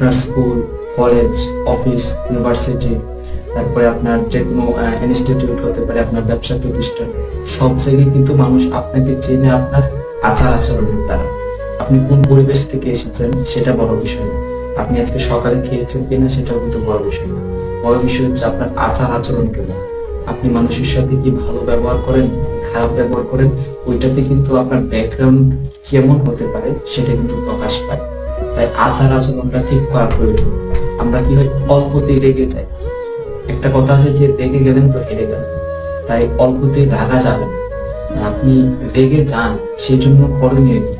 আপনার school, college, office, university, তারপরে আপনার যে কোনো ইনস্টিটিউট হতে পারে, আপনার ব্যবসা প্রতিষ্ঠান, সব জায়গায় কিন্তু মানুষ আপনাকে চেনে আপনার আচার আচরণের দ্বারা। আপনি কোন পরিবেশ থেকে এসেছেন সেটা বড় বিষয় না। আপনি আজকে সকালে খেয়েছেন কিনা সেটাও কিন্তু বড় বিষয় না। বড় বিষয় হচ্ছে আপনার আচার আচরণ কেমন? আপনি মানুষের সাথে কি ভালো ব্যবহার করেন, খারাপ ব্যবহার করেন, ওইটাতে কিন্তু আপনার ব্যাকগ্রাউন্ড কেমন হতে পারে সেটা কিন্তু প্রকাশ পায়। তাই আচার আচরণটা ঠিক করা প্রয়োজন। আমরা কি হয় অল্পতেই রেগে যাই। একটা কথা আছে যে, রেগে গেলেন তো হেরে গেলেন। তাই অল্পতেই রাগা যাবে না। আপনি রেগে যান সেই জন্য করণীয় কি?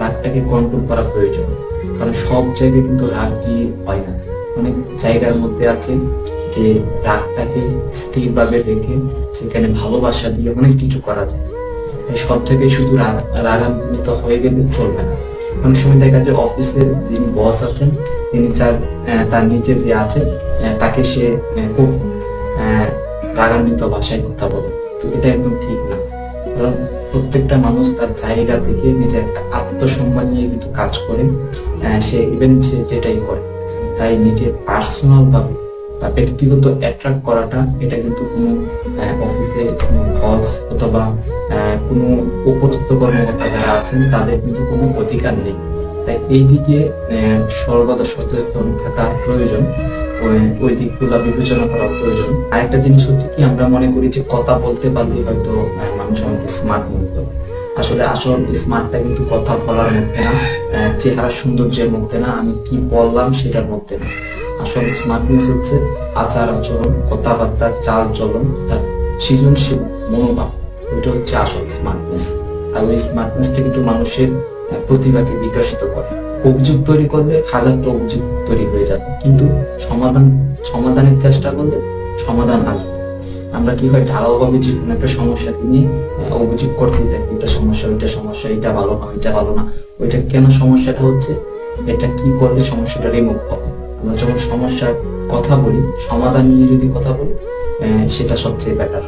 রাগটাকে কন্ট্রোল করা প্রয়োজন। কারণ সব জায়গায় কিন্তু রাগ দিয়ে হয় না। অনেক জায়গার মধ্যে আছে যে, রাগটাকে স্থিরভাবে রেখে সেখানে ভালোবাসা দিয়ে অনেক কিছু করা যায়। সব জায়গায় শুধু রাগ, রাগান্বিত হয়ে গেলে চলবে না। অনেক সময় দেখা যায় অফিসের যিনি বস আছেন তিনি আহ, তার নিচে যে আছে তাকে সে খুব রাগান্বিত ভাষায় কথা বলে। তো এটা একদম ঠিক না। কারণ প্রত্যেকটা মানুষ তার জায়গা থেকে নিজের একটা আত্মসম্মান নিয়ে কিন্তু কাজ করে। সে ইভেন সে যেটাই করে তাই নিজের পার্সোনাল বা ব্যক্তিগত অ্যাট্রাক্ট করাটা এটা কিন্তু কোনো অফিসে কোনো বস অথবা কোনো উপযুক্ত কর্মকর্তা যারা আছেন, তাদের কিন্তু কোনো অধিকার নেই। তাই এই দিকে সর্বদা সচেতন থাকা প্রয়োজন। ওই- দিকগুলো বিবেচনা করা প্রয়োজন। আরেকটা জিনিস হচ্ছে কি, আমরা মনে করি যে কথা বলতে পারলেই হয়তো মানুষ আমাকে স্মার্ট মনে করে। আসলে আসল স্মার্টটা কিন্তু কথা বলার মধ্যে না চেহারা সৌন্দর্যের মধ্যে না, আমি কি বললাম সেটার মধ্যে না। আসল স্মার্টনেস হচ্ছে আচার আচরণ কথাবার্তা চাল চলন তার সৃজনশীল মনোভাব। ওইটা হচ্ছে আসল স্মার্টনেস আর ওই স্মার্টনেসটা কিন্তু মানুষের প্রতিভাকে বিকশিত করে। অভিযোগ তৈরি করলে হাজারটা অভিযোগ তৈরি হয়ে যাবে। কিন্তু সমাধান সমাধানের চেষ্টা করলে সমাধান আসবে। আমরা কি হয় ঢালাওভাবে যে কোনো একটা সমস্যাকে নিয়ে আহ, অভিযোগ করতে থাকি এটা সমস্যা ওইটা সমস্যা এটা ভালো না ওইটা ভালো না। ওইটা কেন সমস্যাটা হচ্ছে? এটা কি করলে সমস্যাটা রিমুভ হবে? আমরা যখন সমস্যার কথা বলি সমাধান নিয়ে যদি কথা বলি সেটা সবচেয়ে বেটার